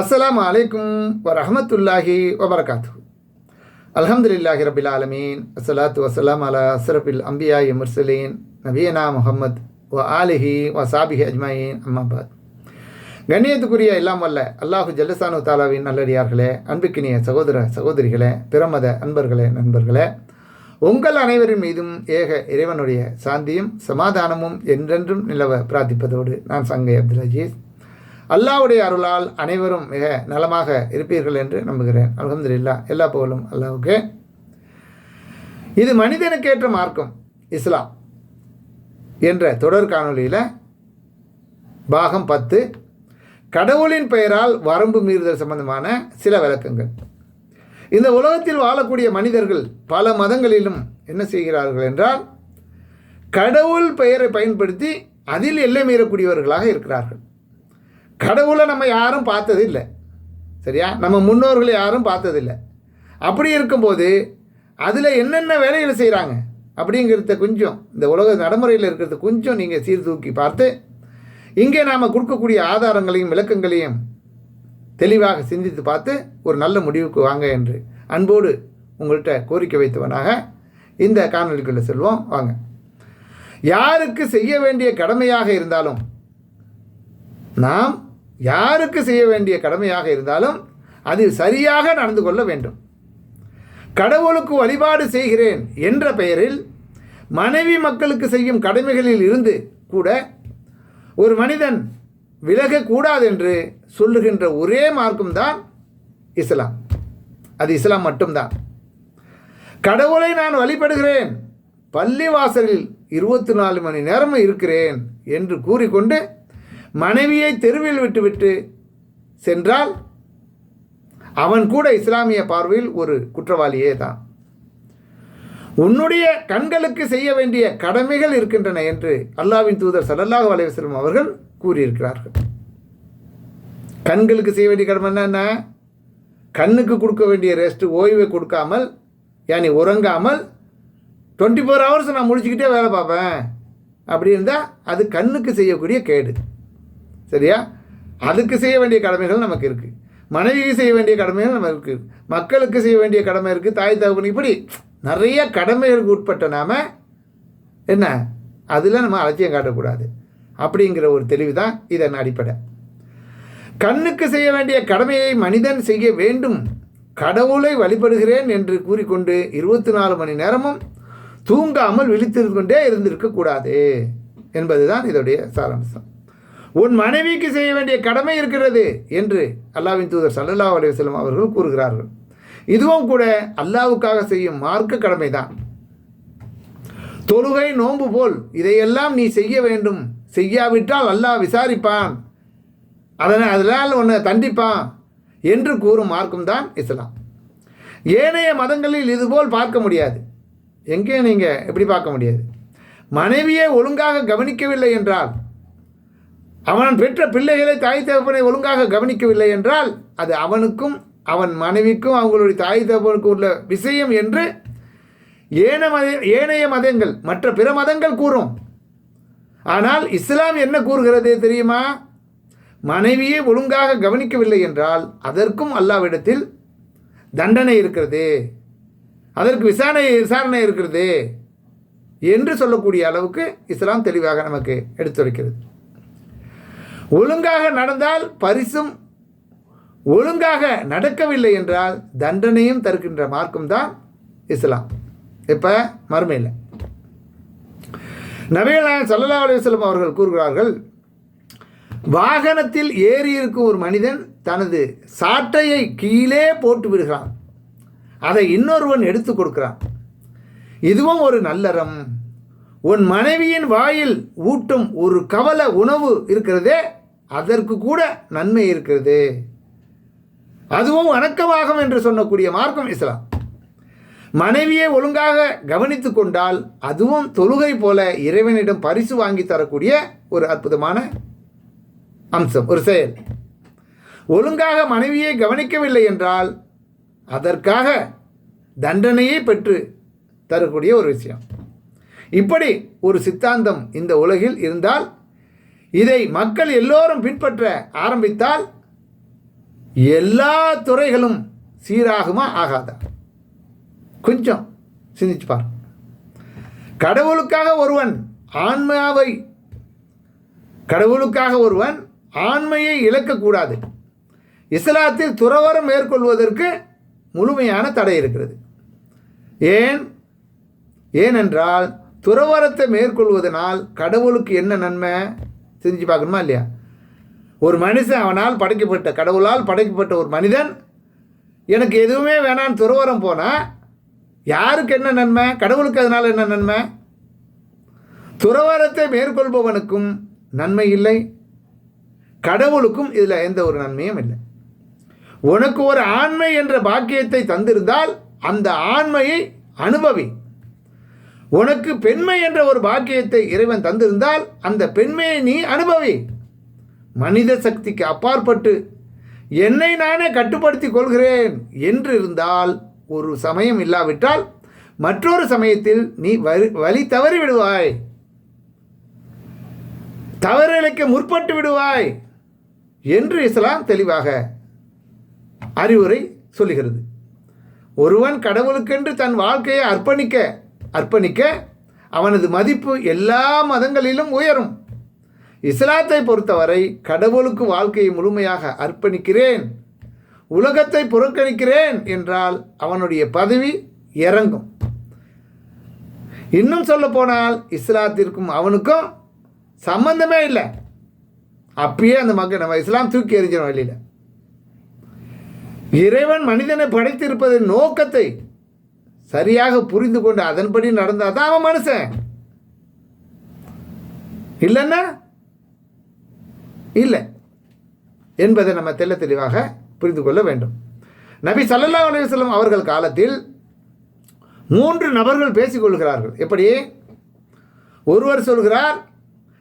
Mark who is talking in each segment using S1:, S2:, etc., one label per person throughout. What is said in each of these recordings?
S1: அஸ்லாம் அலைக்கும் வரஹமத்துல்லாஹி வபரகாத்து அல்ஹம்துலில்லாஹி ரபில் ஆலமீன். அஸ்ஸலாத்து வசலாம் அலா அஸ்ரபில் அம்பியா முர்சலீன். நபியனா முஹம்மத் வ ஆலிஹி வ சாபிஹி அஜ்மாயின். அம்மாபாத் கண்ணியத்துக்குரிய எல்லாம் வல்ல அல்லாஹு ஜல்லசானு தாலாவின் நல்லடியார்களே அன்புக்கினிய சகோதர சகோதரிகளே பிரமத அன்பர்களே நண்பர்களே உங்கள் அனைவரின் மீதும் ஏக இறைவனுடைய சாந்தியும் சமாதானமும் என்றென்றும் நிலவ பிரார்த்திப்பதோடு நான் சங்கை அப்துல் அஜீஸ். அல்லாவுடைய அருளால் அனைவரும் மிக நலமாக இருப்பீர்கள் என்று நம்புகிறேன். அலமதுல்லா எல்லா புகழும் அல்லாவுக்கு. இது மனிதனுக்கேற்ற மார்க்கம் இஸ்லாம் என்ற தொடர் காணொலியில் பாகம் பத்து. கடவுளின் பெயரால் வரம்பு மீறுதல் சம்பந்தமான சில விளக்கங்கள். இந்த உலகத்தில் வாழக்கூடிய மனிதர்கள் பல மதங்களிலும் என்ன செய்கிறார்கள் என்றால் கடவுள் பெயரை பயன்படுத்தி அதில் எல்லை மீறக்கூடியவர்களாக இருக்கிறார்கள். கடவுளை நம்ம யாரும் பார்த்தது இல்லை சரியா? நம்ம முன்னோர்களை யாரும் பார்த்ததில்லை. அப்படி இருக்கும்போது அதில் என்னென்ன வேலைகளை செய்கிறாங்க அப்படிங்கிறத கொஞ்சம் இந்த உலக நடைமுறையில் இருக்கிறத கொஞ்சம் நீங்கள் சீர்தூக்கி பார்த்து இங்கே நாம் கொடுக்கக்கூடிய ஆதாரங்களையும் விளக்கங்களையும் தெளிவாக சிந்தித்து பார்த்து ஒரு நல்ல முடிவுக்கு வாங்க என்று அன்போடு உங்கள்கிட்ட கோரிக்கை வைத்தவனாக இந்த காணொலிக்குள்ளே செல்வோம். வாங்க. யாருக்கு செய்ய வேண்டிய கடமையாக இருந்தாலும் நாம் யாருக்கு செய்ய வேண்டிய கடமையாக இருந்தாலும் அது சரியாக நடந்து கொள்ள வேண்டும். கடவுளுக்கு வழிபாடு செய்கிறேன் என்ற பெயரில் மனைவி மக்களுக்கு செய்யும் கடமைகளில் இருந்து கூட ஒரு மனிதன் விலகக்கூடாது என்று சொல்லுகின்ற ஒரே மார்க்கம் தான் இஸ்லாம். அது இஸ்லாம் மட்டும்தான். கடவுளை நான் வழிபடுகிறேன். பள்ளி வாசலில் இருபத்தி நாலு மணி நேரமும் இருக்கிறேன் என்று கூறிக்கொண்டு மனைவியை தெருவில் விட்டுவிட்டு சென்றால் அவன் கூட இஸ்லாமிய பார்வையில் ஒரு குற்றவாளியே தான். உன்னுடைய கண்களுக்கு செய்ய வேண்டிய கடமைகள் இருக்கின்றன என்று அல்லாவின் தூதர் சல்லல்லாஹு அலைவசலம் அவர்கள் கூறியிருக்கிறார்கள். கண்களுக்கு செய்ய வேண்டிய கடமை என்ன கண்ணுக்கு கொடுக்க வேண்டிய ரெஸ்ட்டு ஓய்வை கொடுக்காமல் யானி உறங்காமல் டுவெண்ட்டி ஃபோர் ஹவர்ஸ் நான் முடிச்சுக்கிட்டே வேலை பார்ப்பேன். அப்படி இருந்தால் அது கண்ணுக்கு செய்யக்கூடிய கேடு. சரியா? அதுக்கு செய்ய வேண்டிய கடமைகள் நமக்கு இருக்குது மனைவிக்கு செய்ய வேண்டிய கடமைகள் நமக்கு இருக்குது மக்களுக்கு செய்ய வேண்டிய கடமை இருக்குது தாய் தகவல் இப்படி நிறைய கடமைகளுக்கு உட்பட்ட நாம் என்ன? அதில் நம்ம அலட்சியம் காட்டக்கூடாது. அப்படிங்கிற ஒரு தெளிவு தான் இதன் அடிப்படை. கண்ணுக்கு செய்ய வேண்டிய கடமையை மனிதன் செய்ய வேண்டும். கடவுளை வழிபடுகிறேன் என்று கூறிக்கொண்டு இருபத்தி நாலு மணி நேரமும் தூங்காமல் விழித்திருந்து கொண்டே இருந்திருக்கக்கூடாது. என்பதுதான் இதோடைய சாராம்சம். உன் மனைவிக்கு செய்ய வேண்டிய கடமை இருக்கிறது என்று அல்லாவின் தூதர் சல்லல்லா அலைவசலம் அவர்கள் கூறுகிறார்கள். இதுவும் கூட அல்லாவுக்காக செய்யும் மார்க்க கடமை தான் தொழுகை நோன்பு போல் இதையெல்லாம் நீ செய்ய வேண்டும். செய்யாவிட்டால் அல்லாஹ் விசாரிப்பான். அதனை அதனால் உன்னை தண்டிப்பான் என்று கூறும் மார்க்கம் தான் இஸ்லாம். ஏனைய மதங்களில் இதுபோல் பார்க்க முடியாது. எங்கே நீங்கள் எப்படி பார்க்க முடியாது? மனைவியை ஒழுங்காக கவனிக்கவில்லை என்றால் அவன் பெற்ற பிள்ளைகளை தாய் தகப்பனை ஒழுங்காக கவனிக்கவில்லை என்றால் அது அவனுக்கும் அவன் மனைவிக்கும் அவங்களுடைய தாய் தகப்பனுக்கும் உள்ள விஷயம் என்று ஏன மத ஏனைய மதங்கள் மற்ற பிற மதங்கள் கூறும். ஆனால் இஸ்லாம் என்ன கூறுகிறது தெரியுமா? மனைவியை ஒழுங்காக கவனிக்கவில்லை என்றால் அதற்கும் அல்லாவிடத்தில் தண்டனை இருக்கிறது. அதற்கு விசாரணை விசாரணை இருக்கிறது என்று சொல்லக்கூடிய அளவுக்கு இஸ்லாம் தெளிவாக நமக்கு எடுத்துரைக்கிறது. ஒழுங்காக நடந்தால் பரிசும் ஒழுங்காக நடக்கவில்லை என்றால் தண்டனையும் தருகின்ற மார்க்கம் தான் இஸ்லாம். இப்போ மறுமையில். நபிகள் சல்லா அலுவலம் அவர்கள் கூறுகிறார்கள் வாகனத்தில் ஏறி இருக்கும் ஒரு மனிதன் தனது சாட்டையை கீழே போட்டு விடுகிறான். அதை இன்னொருவன் எடுத்து கொடுக்கிறான். இதுவும் ஒரு நல்லறம். உன் மனைவியின் வாயில் ஊட்டும் ஒரு கவல உணவு இருக்கிறதே அதற்கு கூட நன்மை இருக்கிறது. அதுவும் வணக்கமாகும் என்று சொல்லக்கூடிய மார்க்கம் இஸ்லாம். மனைவியை ஒழுங்காக கவனித்து கொண்டால் அதுவும் தொழுகை போல இறைவனிடம் பரிசு வாங்கி தரக்கூடிய ஒரு அற்புதமான அம்சம் ஒரு செயல். ஒழுங்காக மனைவியை கவனிக்கவில்லை என்றால் அதற்காக தண்டனையை பெற்று தரக்கூடிய ஒரு விஷயம். இப்படி ஒரு சித்தாந்தம் இந்த உலகில் இருந்தால் இதை மக்கள் எல்லோரும் பின்பற்ற ஆரம்பித்தால் எல்லா துறைகளும் சீராகுமா ஆகாதா? கொஞ்சம் சிந்திச்சு பார். கடவுளுக்காக ஒருவன் ஆன்மாவை கடவுளுக்காக ஒருவன் ஆண்மையை இழக்கக்கூடாது இஸ்லாத்தில் துறவரம் மேற்கொள்வதற்கு முழுமையான தடை இருக்கிறது. ஏன்? ஏனென்றால் துறவரத்தை மேற்கொள்வதனால் கடவுளுக்கு என்ன நன்மை? செஞ்சு பார்க்கணுமா இல்லையா? ஒரு மனுஷன் அவனால் படைக்கப்பட்ட கடவுளால் படைக்கப்பட்ட ஒரு மனிதன் எனக்கு எதுவுமே வேணான்னு துறவரம் போனால் யாருக்கு என்ன நன்மை? கடவுளுக்கு அதனால் என்ன நன்மை? துறவரத்தை மேற்கொள்பவனுக்கும் நன்மை இல்லை. கடவுளுக்கும் இதில் எந்த ஒரு நன்மையும் இல்லை. உனக்கு ஒரு ஆண்மை என்ற பாக்கியத்தை தந்திருந்தால் அந்த ஆண்மையை அனுபவி. உனக்கு பெண்மை என்ற ஒரு பாக்கியத்தை இறைவன் தந்திருந்தால் அந்த பெண்மையை நீ அனுபவி. மனித சக்திக்கு அப்பாற்பட்டு என்னை நானே கட்டுப்படுத்தி கொள்கிறேன் என்று இருந்தால் ஒரு சமயம் இல்லாவிட்டால் மற்றொரு சமயத்தில் நீ வழி தவறி விடுவாய். தவறிழைக்க முற்பட்டு விடுவாய் என்று இஸ்லாம் தெளிவாக அறிவுரை சொல்லுகிறது. ஒருவன் கடவுளுக்கென்று தன் வாழ்க்கையை அர்ப்பணிக்க அர்ப்பணிக்க அவனது மதிப்பு எல்லா மதங்களிலும் உயரும். இஸ்லாத்தை பொறுத்தவரை கடவுளுக்கு வாழ்க்கையை முழுமையாக அர்ப்பணிக்கிறேன். உலகத்தை புறக்கணிக்கிறேன் என்றால் அவனுடைய பதவி இறங்கும். இன்னும் சொல்ல போனால் இஸ்லாத்திற்கும் அவனுக்கும் சம்பந்தமே இல்லை. அப்பயே அந்த மக்கள் நம்ம இஸ்லாம் தூக்கி எறிஞ்சிடும் வெளியில் இறைவன் மனிதனை படைத்திருப்பதன் நோக்கத்தை சரியாக புரிந்து கொண்டு அதன்படி நடந்தால் தான் அவன் மனுஷன். இல்லைன்னா? இல்லை. என்பதை நம்ம தெல்ல தெளிவாக புரிந்து கொள்ள வேண்டும். நபி சல்லல்லா அலுவலம் அவர்கள் காலத்தில் மூன்று நபர்கள் பேசிக்கொள்கிறார்கள் எப்படி? ஒருவர் சொல்கிறார்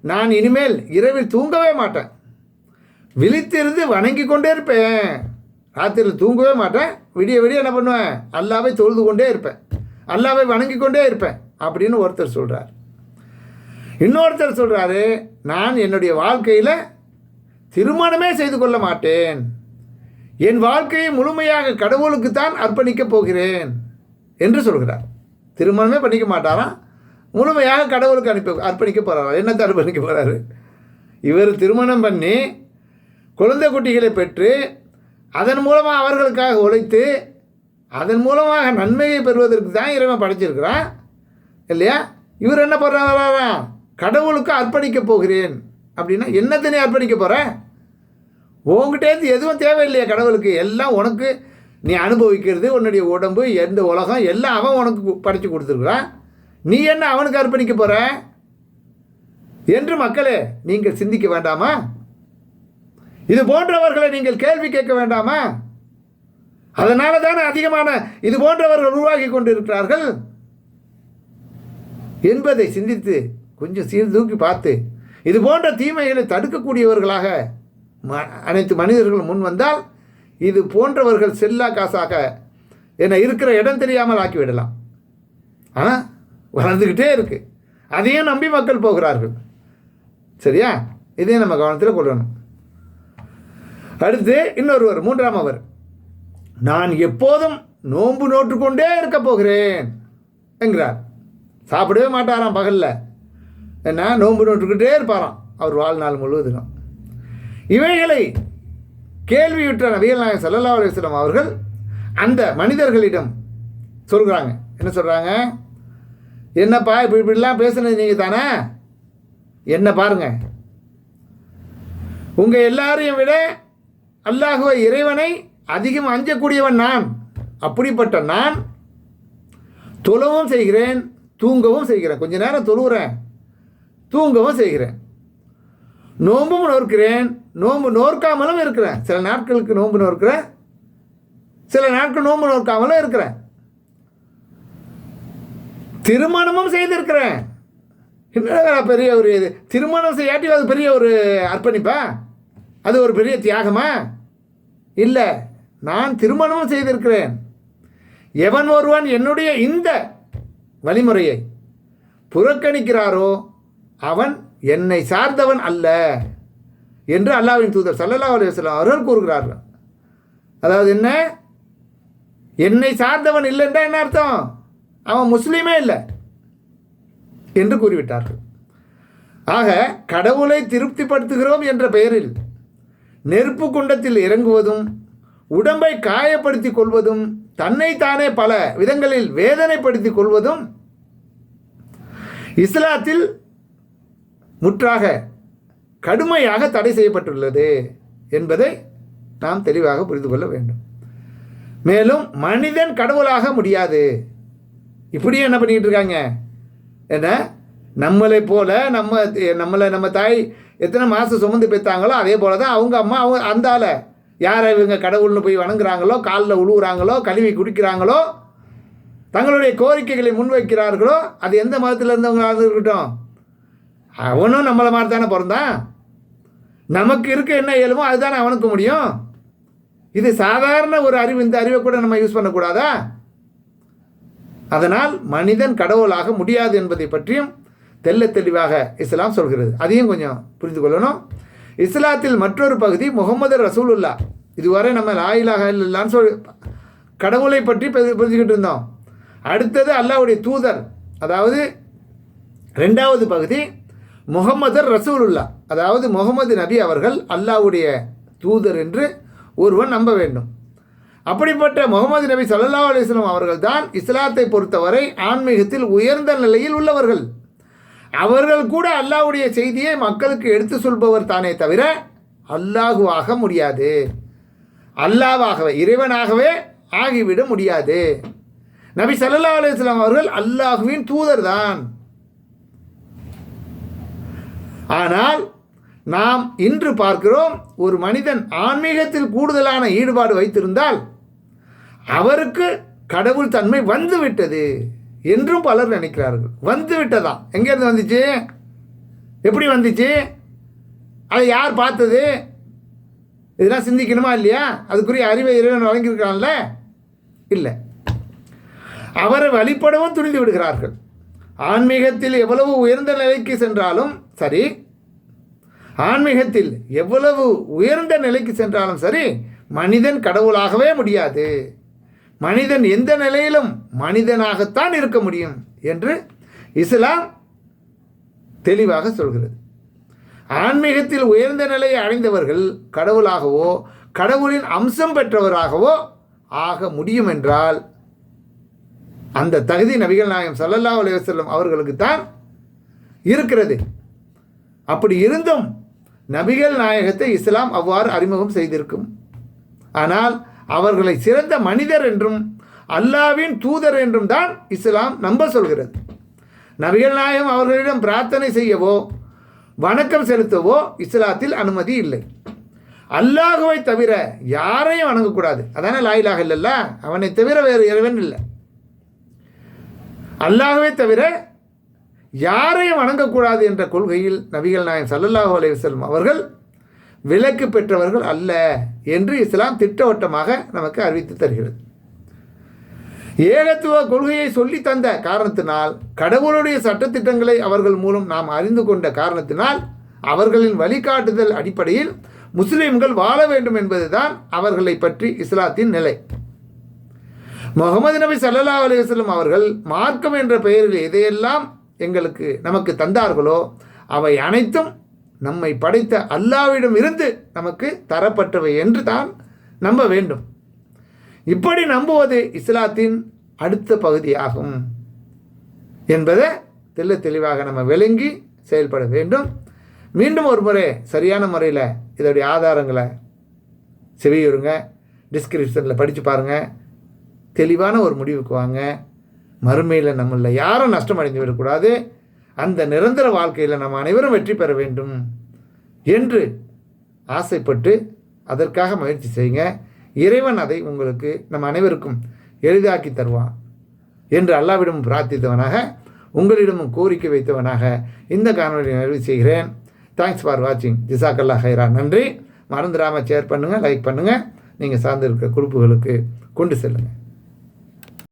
S1: நான் இனிமேல் இரவில் தூங்கவே மாட்டேன். விழித்திருந்து வணங்கி கொண்டே இருப்பேன். ராத்திரியில் தூங்கவே மாட்டேன். விடிய விடிய என்ன பண்ணுவேன்? அல்லாவே தொழுது கொண்டே இருப்பேன். அல்லாவை வணங்கி கொண்டே இருப்பேன். அப்படின்னு ஒருத்தர் சொல்கிறார் இன்னொருத்தர் சொல்கிறாரு நான் என்னுடைய வாழ்க்கையில் திருமணமே செய்து கொள்ள மாட்டேன். என் வாழ்க்கையை முழுமையாக கடவுளுக்கு தான் அர்ப்பணிக்கப் போகிறேன். என்று சொல்கிறார். திருமணமே பண்ணிக்க மாட்டாராம். முழுமையாக கடவுளுக்கு அனுப்பி அர்ப்பணிக்க போகிறாரா என்னத்தை அர்ப்பணிக்க போகிறாரு இவர் திருமணம் பண்ணி குழந்தை குட்டிகளை பெற்று அதன் மூலமாக அவர்களுக்காக உழைத்து அதன் மூலமாக நன்மையை பெறுவதற்கு தான் இறைவன் படைச்சிருக்கிறான் இல்லையா? இவர் என்ன பண்ணுறாரா கடவுளுக்கு அர்ப்பணிக்க போகிறேன். அப்படின்னா என்னத்தினே அர்ப்பணிக்க போகிறேன் உங்ககிட்டேருந்து எதுவும் தேவையில்லையா கடவுளுக்கு. எல்லாம் உனக்கு நீ அனுபவிக்கிறது உன்னுடைய உடம்பு எந்த உலகம் எல்லாம் அவன் உனக்கு படைச்சி கொடுத்துருக்குறான். நீ என்ன அவனுக்கு அர்ப்பணிக்க போகிற என்று மக்களே நீங்கள் சிந்திக்க வேண்டாமா? இது போன்றவர்களை நீங்கள் கேள்வி கேட்க வேண்டாமா? அதனால தானே அதிகமான இது போன்றவர்கள் உருவாகி கொண்டிருக்கிறார்கள். என்பதை சிந்தித்து கொஞ்சம் சீர்தூக்கி பார்த்து இது போன்ற தீமைகளை தடுக்கக்கூடியவர்களாக ம அனைத்து மனிதர்களும் முன் வந்தால் இது போன்றவர்கள் செல்லா காசாக என்னை இருக்கிற இடம் தெரியாமல் ஆக்கிவிடலாம். ஆனால் வளர்ந்துக்கிட்டே இருக்குது அதையும் நம்பி மக்கள் போகிறார்கள். சரியா? இதையும் நம்ம கவனத்தில் கொள்ளணும். அடுத்து இன்னொருவர் மூன்றாம் அவர். நான் எப்போதும் நோன்பு நோற்றுக்கொண்டே இருக்க போகிறேன் என்கிறார். சாப்பிடவே மாட்டாராம் பகலில். என்ன? நோன்பு நோட்டுக்கிட்டே இருப்பாராம் அவர் வாழ்நாள் முழுவதும் இவைகளை கேள்வியுற்ற நபிகள் நாயகம் சல்லல்லா அலுவலம் அவர்கள் அந்த மனிதர்களிடம் சொல்கிறாங்க என்ன சொல்கிறாங்க என்னப்பா இப்படி இப்படிலாம் பேசுனது நீங்கள் தானே? என்ன பாருங்க. உங்கள் எல்லாரையும் விட அல்லாஹுவ இறைவனை அதிகம் அஞ்சக்கூடியவன் நான். அப்படிப்பட்ட நான் தொழவும் செய்கிறேன் தூங்கவும் செய்கிறேன். கொஞ்ச நேரம் தொழுகிறேன் தூங்கவும் செய்கிறேன். நோம்பும் நோக்கிறேன் நோன்பு நோர்க்காமலும் இருக்கிறேன். சில நாட்களுக்கு நோம்பு நோக்கிறேன் சில நாட்கள் நோன்பு நோக்காமலும் இருக்கிறேன். திருமணமும் செய்திருக்கிறேன். என்ன பெரிய ஒரு இது? திருமணம் செய்யாட்டி அது பெரிய ஒரு அர்ப்பணிப்பா? அது ஒரு பெரிய தியாகமா? இல்லை நான் திருமணமும் செய்திருக்கிறேன். எவன் ஒருவன் என்னுடைய இந்த வழிமுறையை புறக்கணிக்கிறாரோ அவன் என்னை சார்ந்தவன் அல்ல என்று அல்லாவின் தூதர் சல்லல்லா அலுவலாம் அவர்கள் கூறுகிறார்கள். அதாவது என்ன? என்னை சார்ந்தவன் இல்லைன்றா என்ன அர்த்தம்? அவன் முஸ்லீமே இல்லை என்று கூறிவிட்டார்கள். ஆக கடவுளை திருப்திப்படுத்துகிறோம் என்ற பெயரில் நெருப்பு குண்டத்தில் இறங்குவதும் உடம்பை காயப்படுத்திக் கொள்வதும் தன்னைத்தானே பல விதங்களில் வேதனைப்படுத்தி கொள்வதும் இஸ்லாத்தில் முற்றாக கடுமையாக தடை செய்யப்பட்டுள்ளது என்பதை நாம் தெளிவாக புரிந்து கொள்ள வேண்டும். மேலும் மனிதன் கடவுளாக முடியாது. இப்படியும் என்ன பண்ணிக்கிட்டு இருக்காங்க? என்ன? நம்மளை போல நம்ம நம்மளை நம்ம தாய் எத்தனை மாதம் சுமந்து பெற்றாங்களோ அதே போல தான் அவங்க அம்மா அவங்க அந்தால. யாரை இவங்க கடவுள்னு போய் வணங்குறாங்களோ காலில் உழுவுறாங்களோ கழுவி குடிக்கிறாங்களோ தங்களுடைய கோரிக்கைகளை முன்வைக்கிறார்களோ அது எந்த மதத்தில் இருந்தவங்களாக இருக்கட்டும். அவனும் நம்மளை மாதிரி தானே பிறந்தான். நமக்கு இருக்க என்ன இயலுமோ அதுதானே அவனுக்கு முடியும். இது சாதாரண ஒரு அறிவு இந்த அறிவை கூட நம்ம யூஸ் பண்ணக்கூடாதா? அதனால் மனிதன் கடவுளாக முடியாது என்பதை பற்றியும் தெல்ல தெளிவாக இஸ்லாம் சொல்கிறது. அதையும் கொஞ்சம் புரிந்து கொள்ளணும். இஸ்லாத்தில் மற்றொரு பகுதி முகமது ரசூலுல்லா இதுவரை நம்ம லாயிலாக இல்லான்னு சொல் கடவுளை பற்றி புரிஞ்சுக்கிட்டு இருந்தோம். அடுத்தது அல்லாவுடைய தூதர். அதாவது ரெண்டாவது பகுதி முகமது ரசூலுல்லா அதாவது முகமது நபி அவர்கள் அல்லாவுடைய தூதர் என்று ஒருவன் நம்ப வேண்டும். அப்படிப்பட்ட முகமது நபி சல்லா அலிஸ்லாம் அவர்கள் தான் இஸ்லாத்தை பொறுத்தவரை ஆன்மீகத்தில் உயர்ந்த நிலையில் உள்ளவர்கள். அவர்கள் கூட அல்லாஹ்வுடைய செய்தியை மக்களுக்கு எடுத்து சொல்பவர் தானே தவிர அல்லாஹுவாக முடியாது. அல்லாவாகவே இறைவனாகவே ஆகிவிட முடியாது. நபி சல்லா அலுவலாம் அவர்கள் அல்லாஹுவின் தூதர் தான் ஆனால் நாம் இன்று பார்க்கிறோம் ஒரு மனிதன் ஆன்மீகத்தில் கூடுதலான ஈடுபாடு வைத்திருந்தால் அவருக்கு கடவுள் தன்மை வந்துவிட்டது. என்றும் பலர் நினைக்கிறார்கள். வந்து விட்டதா? எங்கேருந்து வந்துச்சு? எப்படி வந்துச்சு? அதை யார் பார்த்தது? இதெல்லாம் சிந்திக்கணுமா இல்லையா? அதுக்குரிய அறிவை இறைவன் வழங்கியிருக்கான்ல இல்லை. அவரை வழிபடவும் துணிந்து விடுகிறார்கள். ஆன்மீகத்தில் எவ்வளவு உயர்ந்த நிலைக்கு சென்றாலும் சரி ஆன்மீகத்தில் எவ்வளவு உயர்ந்த நிலைக்கு சென்றாலும் சரி மனிதன் கடவுளாகவே முடியாது. மனிதன் எந்த நிலையிலும் மனிதனாகத்தான் இருக்க முடியும் என்று இஸ்லாம் தெளிவாக சொல்கிறது. ஆன்மீகத்தில் உயர்ந்த நிலையை அடைந்தவர்கள் கடவுளாகவோ கடவுளின் அம்சம் பெற்றவராகவோ ஆக முடியும் என்றால் அந்த தகுதி நபிகள் நாயகம் சல்லல்லா அலைஹி அவர்களுக்கு தான் இருக்கிறது. அப்படி இருந்தும் நபிகள் நாயகத்தை இஸ்லாம் அவ்வாறு அறிமுகம் செய்திருக்கும். ஆனால் அவர்களை சிறந்த மனிதர் என்றும் அல்லாவின் தூதர் என்றும் தான் இஸ்லாம் நம்ப சொல்கிறது. நபிகள் நாயகம் அவர்களிடம் பிரார்த்தனை செய்யவோ வணக்கம் செலுத்தவோ இஸ்லாத்தில் அனுமதி இல்லை. அல்லாஹுவை தவிர யாரையும் வணங்கக்கூடாது. அதானே லாயிலாக இல்லைல்ல அவனை தவிர வேறு இறைவன் இல்லை. அல்லாஹுவை தவிர யாரையும் வணங்கக்கூடாது என்ற கொள்கையில் நபிகள் நாயகம் சல்லல்லாஹு அலைவசல்லம் அவர்கள் விலக்கு பெற்றவர்கள் அல்ல என்று இஸ்லாம் திட்டவட்டமாக நமக்கு அறிவித்து தருகிறது. ஏகத்துவ கொள்கையை சொல்லி தந்த காரணத்தினால் கடவுளுடைய சட்டத்திட்டங்களை அவர்கள் மூலம் நாம் அறிந்து கொண்ட காரணத்தினால் அவர்களின் வழிகாட்டுதல் அடிப்படையில் முஸ்லிம்கள் வாழ வேண்டும் என்பதுதான் அவர்களை பற்றி இஸ்லாத்தின் நிலை. முகமது நபி சல்லா அலைஹி அவர்கள் மார்க்கம் என்ற பெயரில் எதையெல்லாம் எங்களுக்கு நமக்கு தந்தார்களோ அவை அனைத்தும் நம்மை படைத்த அல்லாவிடம் இருந்து நமக்கு தரப்பட்டவை என்று தான் நம்ப வேண்டும். இப்படி நம்புவது இஸ்லாத்தின் அடுத்த பகுதியாகும். என்பதை தெல்ல தெளிவாக நம்ம விளங்கி செயல்பட வேண்டும். மீண்டும் ஒரு முறை சரியான முறையில் இதோடைய ஆதாரங்களை செவியுறுங்க. டிஸ்கிரிப்ஷனில் படித்து பாருங்கள் தெளிவான ஒரு முடிவுக்கு வாங்க. மறுமையில் நம்மளில் யாரும் நஷ்டம் அடைந்து விடக்கூடாது. அந்த நிரந்தர வாழ்க்கையில் நம்ம அனைவரும் வெற்றி பெற வேண்டும் என்று ஆசைப்பட்டு அதற்காக முயற்சி செய்யுங்க. இறைவன் அதை உங்களுக்கு நம் அனைவருக்கும் எளிதாக்கி தருவான் என்று அல்லாவிடம் பிரார்த்தித்தவனாக உங்களிடமும் கோரிக்கை வைத்தவனாக இந்த காணொலியை நிறைவு செய்கிறேன். தேங்க்ஸ் ஃபார் வாட்சிங் ஜிசாக்கல்லா ஹைரா. நன்றி. மறந்துடாமல் ஷேர் பண்ணுங்கள் லைக் பண்ணுங்கள் நீங்கள் சார்ந்திருக்க குறிப்புகளுக்கு கொண்டு செல்லுங்கள்